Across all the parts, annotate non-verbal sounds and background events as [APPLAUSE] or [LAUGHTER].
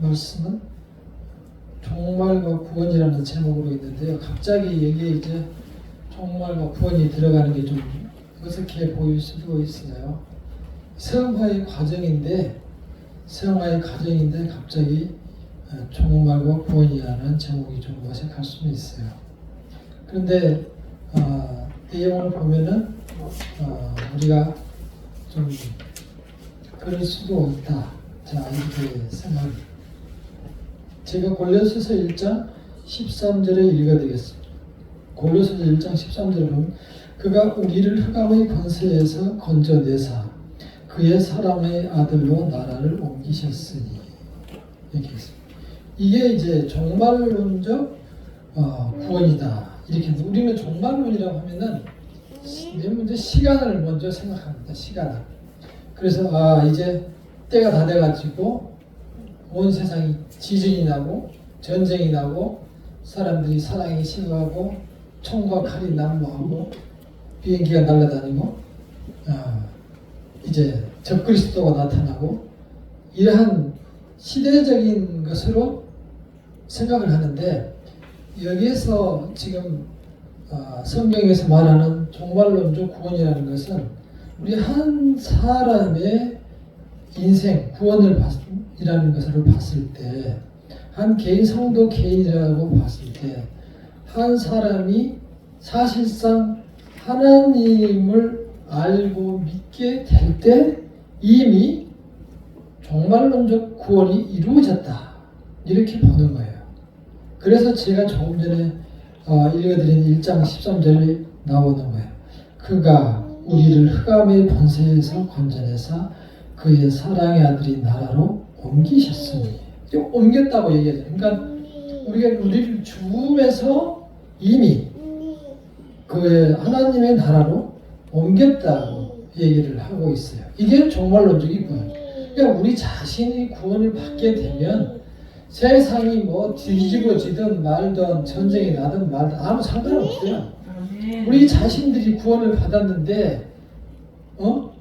말씀은 종말과 구원이라는 제목으로 있는데요. 갑자기 여기에 이제 종말과 구원이 들어가는 게 좀 어색해 보일 수도 있어요. 성화의 과정인데 성화의 과정인데 갑자기 어, 종말과 구원이라는 제목이 좀 어색할 수는 있어요. 그런데 어, 내용을 보면은 어, 우리가 좀 그럴 수도 있다. 자 이렇게 생각. 제가 골로새서 1장 13절에 읽어드리겠습니다. 골로새서 1장 13절에 보면 그가 우리를 흑암의 권세에서 건져내사 그의 사람의 아들로 나라를 옮기셨으니 이렇게 있습니다. 이게 이제 종말론적 어, 구원이다. 이렇게 해서 우리는 종말론이라고 하면은 맨 먼저 시간을 먼저 생각합니다. 시간을. 그래서 아 이제 때가 다 돼가지고 온 세상이 지진이 나고 전쟁이 나고 사람들이 사랑이 식어가고 총과 칼이 난무하고 비행기가 날아다니고 아, 이제 적그리스도가 나타나고 이러한 시대적인 것으로 생각을 하는데 여기에서 지금 아, 성경에서 말하는 종말론적 구원이라는 것은 우리 한 사람의 인생 구원을 이라는 것을 봤을 때 한 개인 성도 개인이라고 봤을 때 한 사람이 사실상 하나님을 알고 믿게 될 때 이미 종말론적 구원이 이루어졌다 이렇게 보는 거예요. 그래서 제가 조금 전에 어, 읽어드린 1장 13절에 나오는 거예요. 그가 우리를 흑암의 번세에서 건져내사 그의 사랑의 아들이 나라로 옮기셨으니 옮겼다고 얘기하죠. 그러니까 우리가 우리를 죽음에서 이미 그의 하나님의 나라로 옮겼다고 얘기를 하고 있어요. 이게 종말론적이고요. 그러니까 우리 자신이 구원을 받게 되면 세상이 뭐 뒤집어지든 말든 전쟁이 나든 말든 아무 상관없어요. 우리 자신들이 구원을 받았는데 어?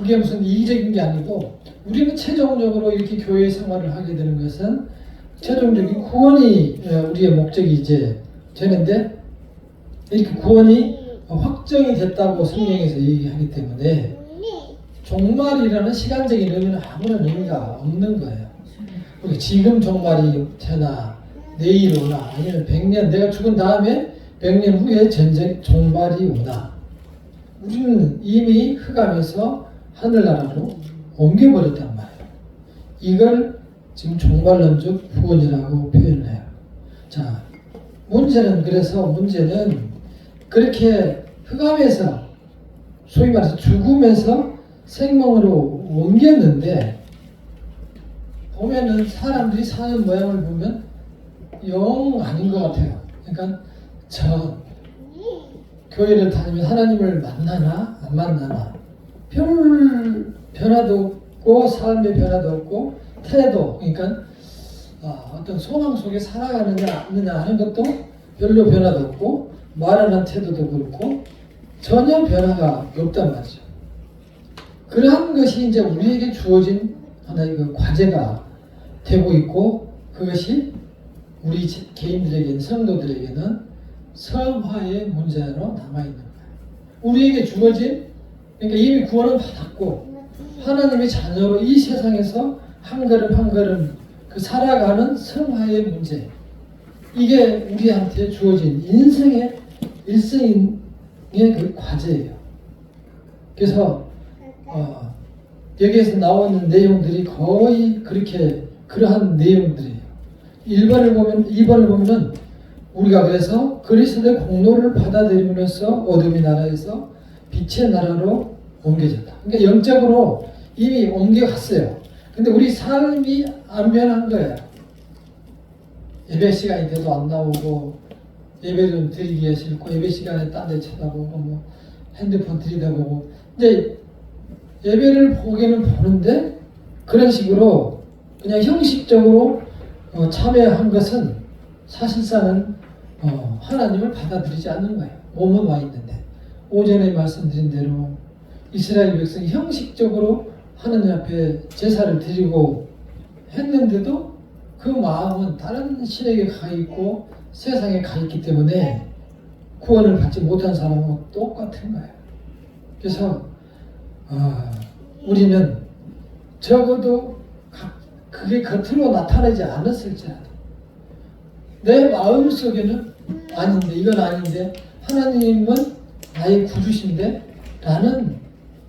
그게 무슨 이기적인 게 아니고 우리는 최종적으로 이렇게 교회 생활을 하게 되는 것은 최종적인 구원이 어, 우리의 목적이 이제 되는데 이렇게 구원이 확정이 됐다고 성경에서 얘기하기 때문에 종말이라는 시간적인 의미는 아무런 의미가 없는 거예요. 지금 종말이 되나 내일 오나 아니면 100년 내가 죽은 다음에 100년 후에 전쟁 종말이 오나 우리는 이미 흑암에서 하늘나라로 옮겨버렸단 말이에요. 이걸 지금 종말론적 구원이라고 표현을 해요. 자, 문제는 그래서 문제는 그렇게 흑암에서 소위 말해서 죽음에서 생명으로 옮겼는데 보면은 사람들이 사는 모양을 보면 영 아닌 것 같아요. 그러니까 저 교회를 다니면 하나님을 만나나 안 만나나 별 변화도 없고 삶의 변화도 없고 태도 그러니까 아, 어떤 소망 속에 살아가느냐 아느냐 하는 것도 별로 변화도 없고 말하는 태도도 그렇고 전혀 변화가 없단 말이죠. 그러한 것이 이제 우리에게 주어진 하나의 그 과제가 되고 있고 그것이 우리 개인들에게는 성도들에게는 성화의 문제로 남아 있는 거예요. 우리에게 주어진 그러니까 이미 구원을 받았고 하나님의 자녀로 이 세상에서 한 걸음 한 걸음 그 살아가는 성화의 문제 이게 우리한테 주어진 인생의 일생의 그 과제예요. 그래서 어, 여기에서 나오는 내용들이 거의 그렇게 그러한 내용들이에요. 1번을 보면 2번을 보면은 우리가 그래서 그리스도의 공로를 받아들임으로써 어둠의 나라에서 빛의 나라로 옮겨졌다. 그러니까 영적으로 이미 옮겨갔어요. 근데 우리 삶이 안 변한 거예요. 예배 시간이 돼도 안 나오고 예배 좀 드리기가 싫고 예배 시간에 딴 데 쳐다보고 뭐 핸드폰 들이다보고 이제 예배를 보기는 보는데 그런 식으로 그냥 형식적으로 어, 참여한 것은 사실상은 어, 하나님을 받아들이지 않는 거예요. 몸은 와 있는데 오전에 말씀드린 대로 이스라엘 백성이 형식적으로 하나님 앞에 제사를 드리고 했는데도 그 마음은 다른 신에게 가 있고 세상에 가 있기 때문에 구원을 받지 못한 사람하고 똑같은 거예요. 그래서 어, 우리는 적어도 가- 그게 겉으로 나타나지 않았을지라도 내 마음 속에는 아닌데 이건 아닌데 하나님은 나의 구주신데 라는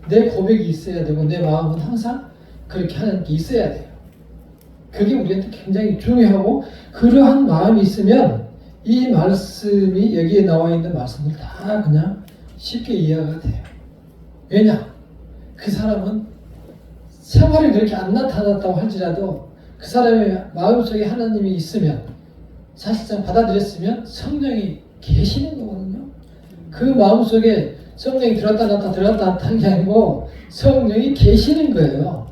내 고백이 있어야 되고 내 마음은 항상 그렇게 하나님께 있어야 돼요. 그게 우리한테 굉장히 중요하고 그러한 마음이 있으면 이 말씀이 여기에 나와 있는 말씀을 다 그냥 쉽게 이해가 돼요. 왜냐? 그 사람은 생활이 그렇게 안 나타났다고 할지라도 그 사람의 마음속에 하나님이 있으면 사실상 받아들였으면 성령이 계시는 거거든요. 그 마음속에 성령이 들었다 놨다 들었다 놨다 한 게 아니고 성령이 계시는 거예요.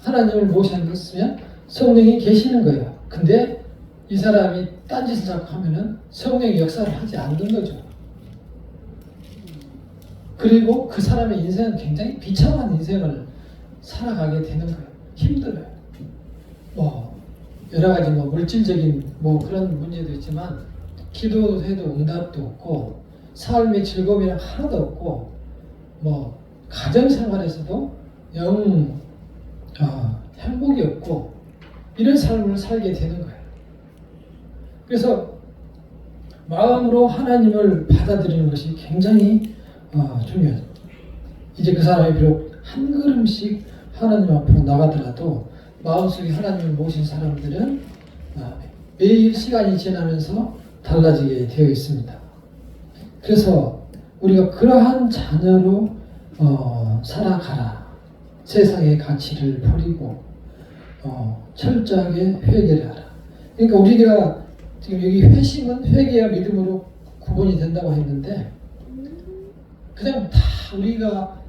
하나님을 모셨으면 성령이 계시는 거예요. 근데 이 사람이 딴짓을 자꾸 하면은 성령이 역사를 하지 않는 거죠. 그리고 그 사람의 인생은 굉장히 비참한 인생을 살아가게 되는 거예요. 힘들어요. 뭐 여러 가지 뭐 물질적인 뭐 그런 문제도 있지만 기도해도 응답도 없고 삶의 즐거움이랑 하나도 없고 뭐 가정 생활에서도 영 어, 행복이 없고 이런 삶을 살게 되는 거예요. 그래서 마음으로 하나님을 받아들이는 것이 굉장히 어, 중요해요. 이제 그 사람이 비록 한 걸음씩 하나님 앞으로 나가더라도 마음속에 하나님을 모신 사람들은 어, 매일 시간이 지나면서 달라지게 되어 있습니다. 그래서 우리가 그러한 자녀로 어, 살아가라. 세상의 가치를 버리고 어, 철저하게 회개를 하라. 그러니까 우리가 지금 여기 회심은 회개와 믿음으로 구분이 된다고 했는데 그냥 다 우리가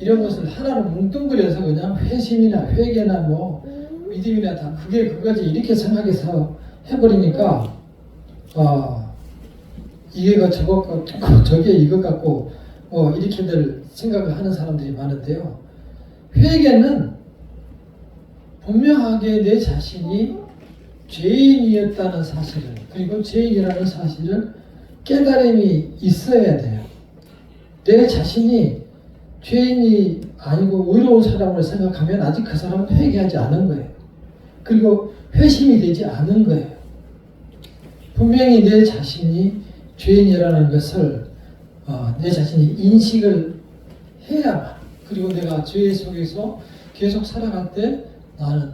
이런 것을 하나로 뭉뚱그려서 그냥 회심이나 회개나 뭐 믿음이나 다 그게 그거지 이렇게 생각해서 해버리니까 어, 이게가 저것 같고 [LAUGHS] 저게 이것 같고 뭐 이렇게들 생각을 하는 사람들이 많은데요. 회개는 분명하게 내 자신이 죄인이었다는 사실을 그리고 죄인이라는 사실을 깨달음이 있어야 돼요. 내 자신이 죄인이 아니고 의로운 사람을 생각하면 아직 그 사람은 회개하지 않은 거예요. 그리고 회심이 되지 않은 거예요. 분명히 내 자신이 죄인이라는 것을 어, 내 자신이 인식을 해야만 그리고 내가 죄 속에서 계속 살아갈 때 나는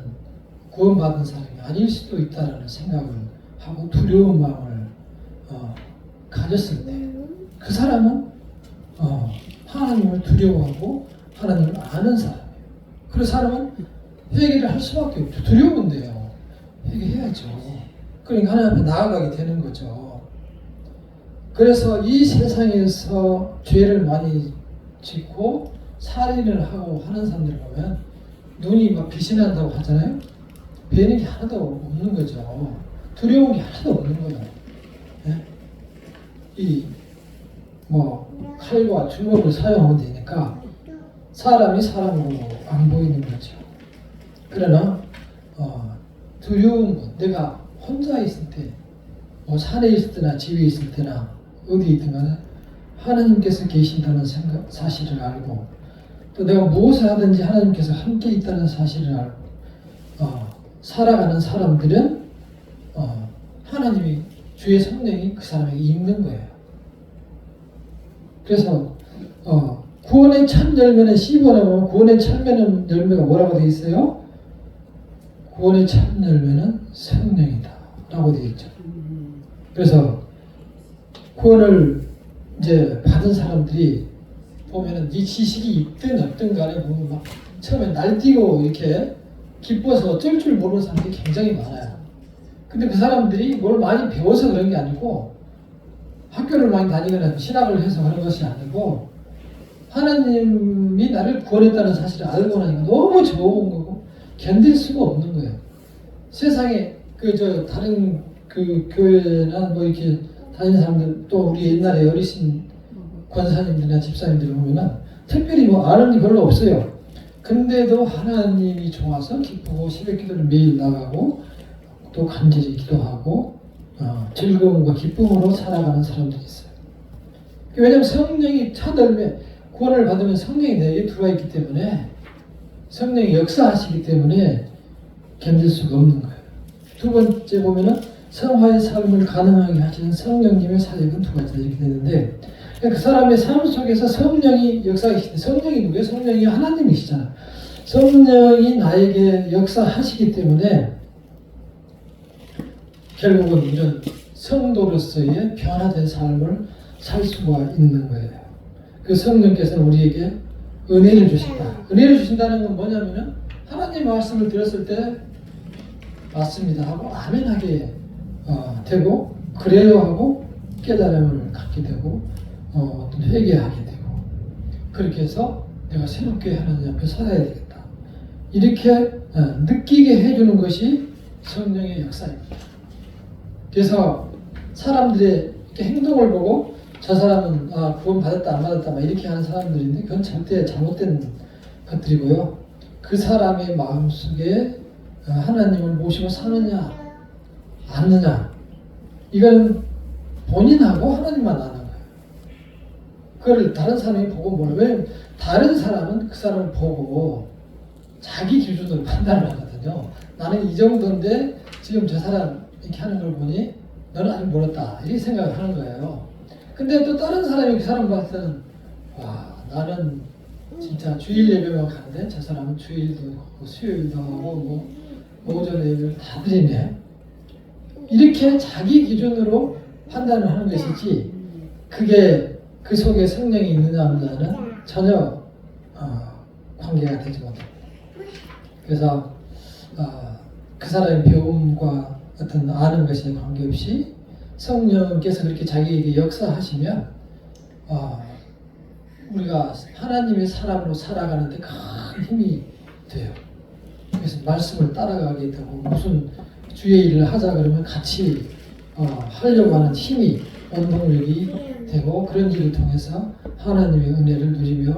구원받은 사람이 아닐 수도 있다라는 생각을 하고 두려운 마음을 어, 가졌을 때 그 사람은 어, 하나님을 두려워하고 하나님을 아는 사람이에요. 그 사람은 회개를 할 수밖에 없죠. 두려운데요. 회개해야죠. 그러니까 하나님 앞에 나아가게 되는 거죠. 그래서 이 세상에서 죄를 많이 짓고 살인을 하고 하는 사람들 보면 눈이 막 빛이 난다고 하잖아요. 배는 게 하나도 없는 거죠. 두려운 게 하나도 없는 거예요. 예? 이뭐 칼과 주먹을 사용하면 되니까 사람이 사람으로 안 보이는 거죠. 그러나 어, 두려운 것, 내가 혼자 있을 때, 뭐 산에 있을 때나 집에 있을 때나 어디 있든 간에 하나님께서 계신다는 생각, 사실을 알고 또 내가 무엇을 하든지 하나님께서 함께 있다는 사실을 알고 어, 살아가는 사람들은 어, 하나님이 주의 성령이 그 사람에게 있는 거예요. 그래서 어, 구원의 첫 열매는 씹어내 보면 구원의 첫 열매가 뭐라고 되어 있어요? 구원의 첫 열매는 성령이다 라고 되어 있죠. 그래서 구원을 이제 받은 사람들이 보면은 이 지식이 있든 없든 간에 보면 막 처음에 날뛰고 이렇게 기뻐서 어쩔 줄 모르는 사람들이 굉장히 많아요. 근데 그 사람들이 뭘 많이 배워서 그런 게 아니고 학교를 많이 다니거나 신학을 해서 그런 것이 아니고 하나님이 나를 구원했다는 사실을 알고 나니까 너무 좋은 거고 견딜 수가 없는 거예요. 세상에 그 저 다른 그 교회나 뭐 이렇게 다니는 사람들 또 우리 옛날에 어리신 권사님들이나 집사님들 보면은 특별히 뭐 아는 게 별로 없어요. 근데도 하나님이 좋아서 기쁘고 새벽 기도를 매일 나가고 또 간절히 기도하고 어, 즐거움과 기쁨으로 살아가는 사람들이 있어요. 왜냐하면 성령이 차들면 구원을 받으면 성령이 내게 들어와 있기 때문에 성령이 역사하시기 때문에 견딜 수가 없는 거예요. 두 번째 보면은 성화의 삶을 가능하게 하시는 성령님의 사역은 두 가지다 이렇게 되는데 그 사람의 삶 속에서 성령이 역사하시는 성령이 누구예요? 성령이 하나님이시잖아. 성령이 나에게 역사하시기 때문에 결국은 이런 성도로서의 변화된 삶을 살 수가 있는 거예요. 그 성령께서는 우리에게 은혜를 주신다. 은혜를 주신다는 건 뭐냐면은 하나님 말씀을 들었을 때 맞습니다 하고 아멘하게 어, 되고 그래요 하고 깨달음을 갖게 되고 어, 어떤 회개하게 되고 그렇게 해서 내가 새롭게 하나님 앞에 살아야 되겠다. 이렇게 어, 느끼게 해주는 것이 성령의 역사입니다. 그래서 사람들의 행동을 보고 저 사람은 아, 구원 받았다 안 받았다 막 이렇게 하는 사람들인데 그건 절대 잘못된 것들이고요. 그 사람의 마음 속에 어, 하나님을 모시고 사느냐 않느냐 이건 본인하고 하나님만 아는 거예요. 그걸 다른 사람이 보고 몰라. 왜냐면 다른 사람은 그 사람을 보고 자기 기준으로 판단을 하거든요. 나는 이 정도인데 지금 저 사람 이렇게 하는 걸 보니 너는 아직 멀었다 이렇게 생각을 하는 거예요. 근데 또 다른 사람이 그 사람 봤을 때는 와 나는 진짜 주일 예배만 가는데 저 사람은 주일도 하고 수요일도 하고 뭐 오전 예배를 다 드리네. 이렇게 자기 기준으로 판단을 하는 것이지 그게 그 속에 성령이 있느냐 없느냐는 전혀 어, 관계가 되지 못합니다. 그래서 어, 그 사람의 배움과 어떤 아는 것에 관계없이 성령께서 그렇게 자기에게 역사하시면 어, 우리가 하나님의 사람으로 살아가는데 큰 힘이 돼요. 그래서 말씀을 따라가게 되고 무슨 주의 일을 하자 그러면 같이 어, 하려고 하는 힘이 원동력이 되고 그런 일을 통해서 하나님의 은혜를 누리며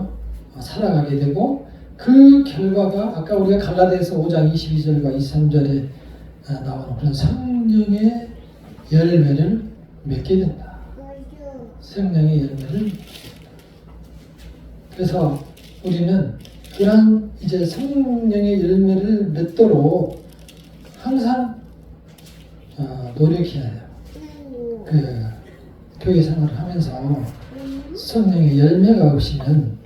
어, 살아가게 되고 그 결과가 아까 우리가 갈라디아서 5장 22절과 23절에 아, 나오는 그런 성령의 열매를 맺게 된다. 성령의 열매를 그래서 우리는 그러한 이제 성령의 열매를 맺도록 항상 어, 노력해야 돼요. 그 교회 생활을 하면서 성령의 열매가 없이는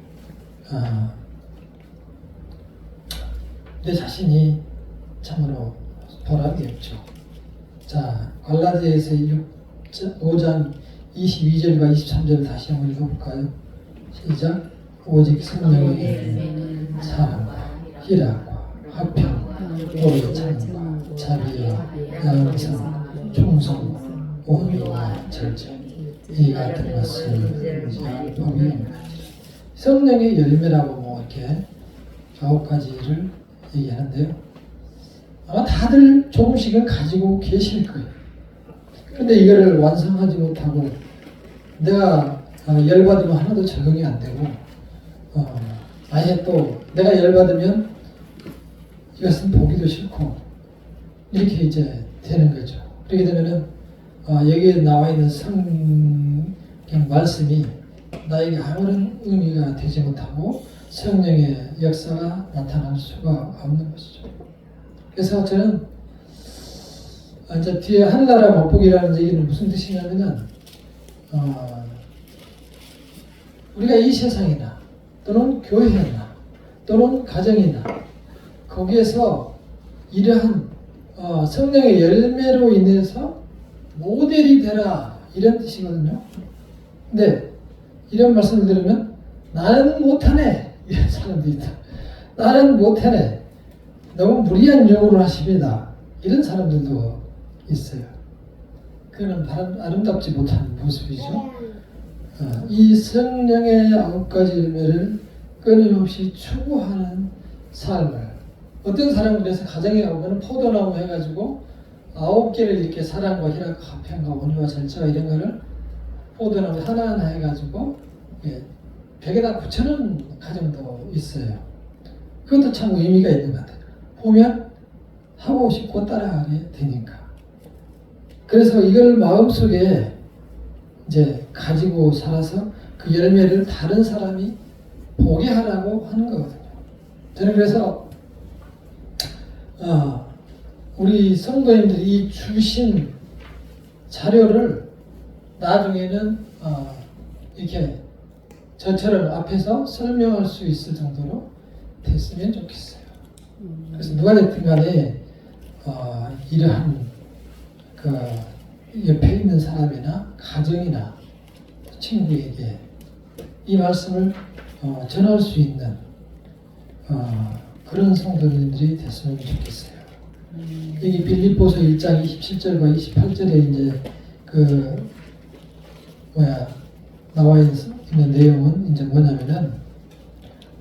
어, 내 자신이 참으로 보람이 없죠. 자, 갈라디아서 5장 22절과 23절 다시 한번 읽어볼까요? 시작. 오직 성령의 사랑과 희락과 화평, 오래 참과 자비와 양성, 충성, 온유와 절제 이 같은 것을 없는 성령의 열매라고 뭐 이렇게 아홉 가지를 얘기하는데요. 아마 다들 조금씩은 가지고 계실 거예요. 근데 이거를 완성하지 못하고 내가 어, 열받으면 하나도 적응이 안 되고 어, 아예 또 내가 열받으면 이것은 보기도 싫고 이렇게 이제 되는 거죠. 그렇게 되면은 어, 여기에 나와 있는 성경 말씀이 나에게 아무런 의미가 되지 못하고 성령의 역사가 나타날 수가 없는 것이죠. 그래서 저는 아, 이제 뒤에 하늘나라 맛보기라는 얘기는 무슨 뜻이냐면은 어, 우리가 이 세상이나 또는 교회나 또는 가정이나 거기에서 이러한 어, 성령의 열매로 인해서 모델이 되라 이런 뜻이거든요. 근데 이런 말씀을 들으면 나는 못하네 이런 사람들이 있다. 나는 못하네 너무 무리한 요구를 하십니다. 이런 사람들도 있어요. 그는 아름답지 못한 모습이죠. 어, 이 성령의 아홉 가지 열매를 끊임없이 추구하는 삶을 어떤 사람은 그래서 가정에 가보면 포도나무 해가지고 아홉 개를 이렇게 사랑과 희락과 화평과 온유와 절제와 이런 거를 포도나무 하나하나 해가지고 예, 벽에다 붙여놓은 가정도 있어요. 그것도 참 의미가 있는 것 같아요. 보면 하고 싶고 따라하게 되니까. 그래서 이걸 마음속에 이제 가지고 살아서 그 열매를 다른 사람이 보게 하라고 하는 거거든요. 저는 그래서 어, 우리 성도님들이 이 주신 자료를 나중에는 어, 이렇게 저처럼 앞에서 설명할 수 있을 정도로 됐으면 좋겠어요. 그래서 누가 됐든 간에 어, 이러한 그 옆에 있는 사람이나 가정이나 친구에게 이 말씀을 어, 전할 수 있는 어, 그런 성도님들이 됐으면 좋겠어요. 여기 빌립보서 1장 27절과 28절에 이제 그 뭐야 나와 있- 있는 내용은 이제 뭐냐면은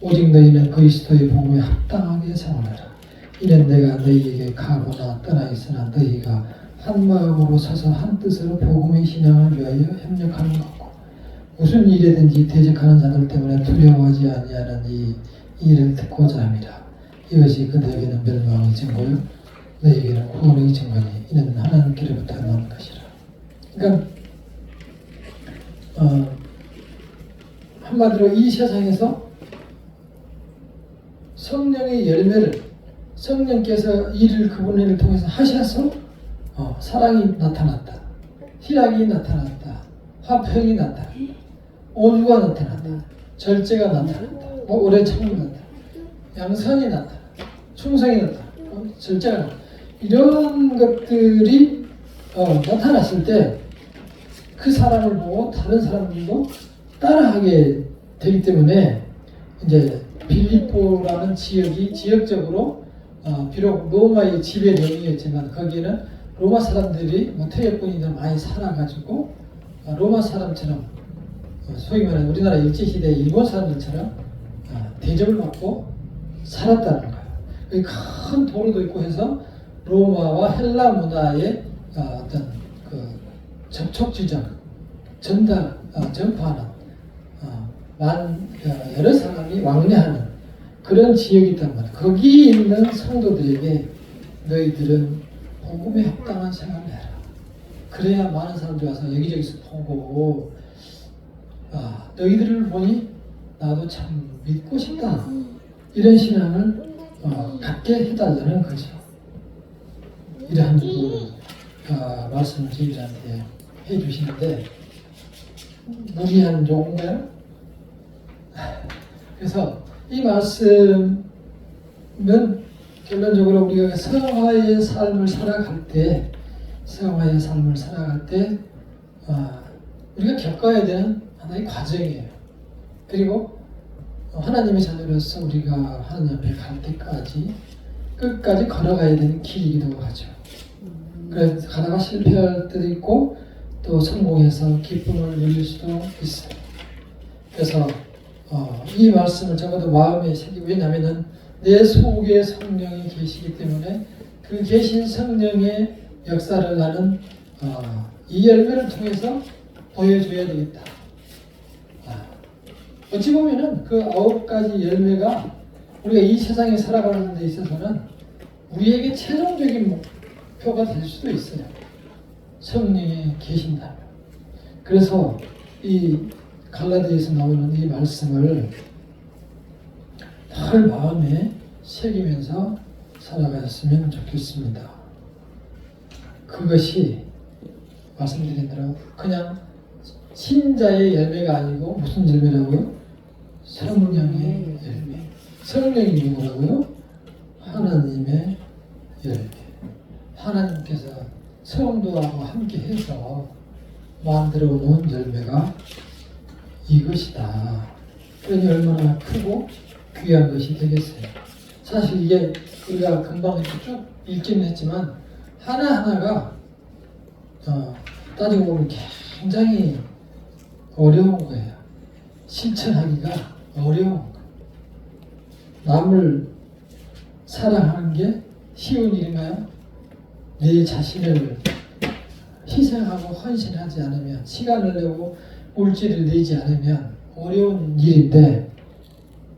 오직 너희는 그리스도의 복음에 합당하게 생활하라. 이는 내가 너희에게 가고나 떠나 있으나 너희가 한 마음으로 서서 한 뜻으로 복음의 신앙을 위하여 협력하는 것고 무슨 일이든지 대적하는 자들 때문에 두려워하지 아니하는 이 일을 듣고자 함이라. 이것이 그들에게는 멸망의 증거요 너희에게는 구원의 증거니 이는 하나님께로부터 난 것이라. 그러니까 어, 한마디로 이 세상에서 성령의 열매를 성령께서 일을 그분을 통해서 하셔서 어, 사랑이 나타났다. 희락이 나타났다. 화평이 나타났다. 오류가 나타났다. 절제가 나타났다. 뭐 오래 참고 나타났다. 양선이 나타났다. 충성이 나타났다. 어, 절제가 나타났다. 이런 것들이 어, 나타났을 때 그 사람을 보고 다른 사람들도 따라하게 되기 때문에 이제 빌립보라는 지역이 지역적으로 어, 비록 로마의 지배령이었지만 거기에는 로마 사람들이 뭐 태역군이들 많이 살아가지고 어, 로마 사람처럼 어, 소위 말하는 우리나라 일제 시대 일본 사람들처럼 어, 대접을 받고 살았다는 거예요. 큰 도로도 있고 해서 로마와 헬라 문화의 어, 어떤 그 접촉 지점, 전달, 어, 전파하는 어, 많은 어, 여러 사람이 왕래하는 그런 지역이 있단 말이에요. 거기 있는 성도들에게 너희들은 복음에 합당한 생활을 해라. 그래야 많은 사람들이 와서 여기저기서 보고 아, 너희들을 보니 나도 참 믿고 싶다. 이런 신앙을 어, 갖게 해달라는 거죠. 이러한 그, 어, 말씀을 저희들한테 해주시는데 무리한 요구인가요? [LAUGHS] 그래서 이 말씀은 결론적으로 우리가 성화의 삶을 살아갈 때, 성화의 삶을 살아갈 때, 아, 우리가 겪어야 되는 하나의 과정이에요. 그리고 하나님의 자녀로서 우리가 하나님 앞에 갈 때까지 끝까지 걸어가야 되는 길이기도 하죠. 그래서 가다가 실패할 때도 있고 또 성공해서 기쁨을 누릴 수도 있어요. 그래서 어, 이 말씀을 적어도 마음에 새기고 왜냐하면은 내 속에 성령이 계시기 때문에 그 계신 성령의 역사를 나는 어, 이 열매를 통해서 보여줘야 되겠다. 아, 어찌 보면은 그 아홉 가지 열매가 우리가 이 세상에 살아가는 데 있어서는 우리에게 최종적인 목표가 될 수도 있어요. 성령이 계신다면. 그래서 이 갈라디아에서 나오는 이 말씀을 늘 마음에 새기면서 살아가셨으면 좋겠습니다. 그것이 말씀드린 대로 그냥 신자의 열매가 아니고 무슨 열매라고요? 성령의 열매. 성령이 누구라고요? 하나님의 열매. 하나님께서 성도하고 함께 해서 만들어 놓은 열매가 이것이다. 그러니 얼마나 크고 귀한 것이 되겠어요. 사실 이게 우리가 금방 이렇게 쭉 읽기는 했지만 하나하나가 어, 따지고 보면 굉장히 어려운 거예요. 실천하기가 어려운 거. 남을 사랑하는 게 쉬운 일인가요? 내 자신을 희생하고 헌신하지 않으면 시간을 내고 물질을 내지 않으면 어려운 일인데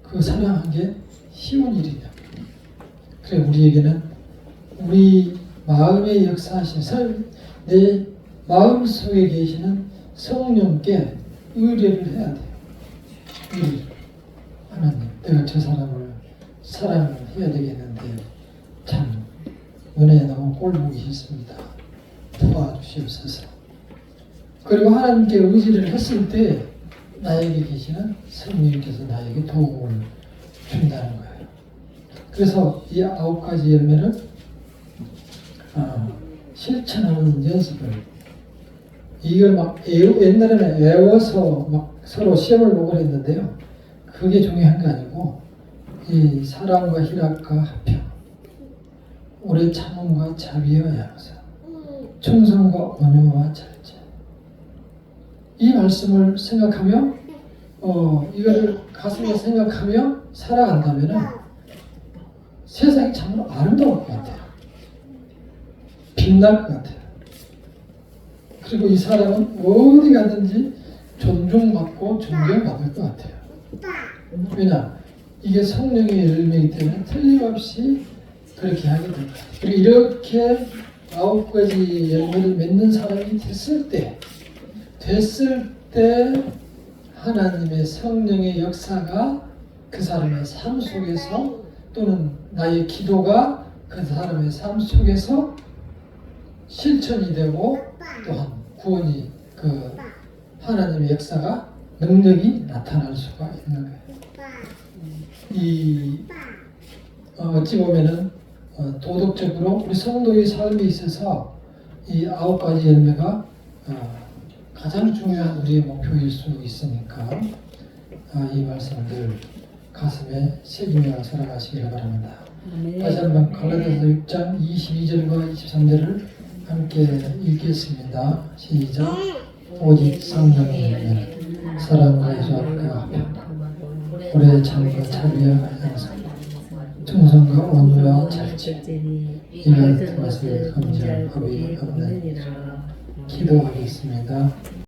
그 사랑한 게 쉬운 일이냐? 그래 우리에게는 우리 마음에 역사하신 성- 내 마음 속에 계시는 성령께 의뢰를 해야 돼요. 의뢰. 하나님, 내가 저 사람을 사랑을 해야 되겠는데 참 은혜 너무 꼴보기 싫습니다. 도와주시옵소서. 그리고 하나님께 의지를 했을 때 나에게 계시는 성령님께서 나에게 도움을 준다는 거예요. 그래서 이 아홉 가지 열매를 어, 실천하는 연습을 이걸 막 외우, 옛날에는 외워서 막 서로 시험을 보고 그랬는데요. 그게 중요한 게 아니고 이 사랑과 희락과 화평, 오래 참음과 자비와 양사, 충성과 온유와 절제. 이 말씀을 생각하며 어 이거를 가슴에 생각하며 살아간다면은 세상이 참으로 아름다울 것 같아요. 빛날 것 같아요. 그리고 이 사람은 어디 가든지 존중받고 존경받을 것 같아요. 왜냐? 이게 성령의 열매이기 때문에 틀림없이 그렇게 하게 됩니다. 그리고 이렇게 아홉 가지 열매를 맺는 사람이 됐을 때, 됐을 때 하나님의 성령의 역사가 그 사람의 삶 속에서 또는 나의 기도가 그 사람의 삶 속에서 실천이 되고 또한 구원이 그 하나님의 역사가 능력이 나타날 수가 있는 거예요. 이 어, 어찌 보면은 어, 도덕적으로 우리 성도의 삶에 있어서 이 아홉 가지 열매가 어, 가장 중요한 우리의 목표일 수 있으니까 아, 이 말씀을 늘 가슴에 새기며 살아가시기를 바랍니다. 다시 한번 갈라디아서 6장 22절과 23절을 함께 읽겠습니다. 시작. 오직 성령의 열매 사랑과 희락과 화평 오래 참과 자비와 양성 충성과 온유와 절제 이 같은 것을 법이 없느니라 기도하겠습니다.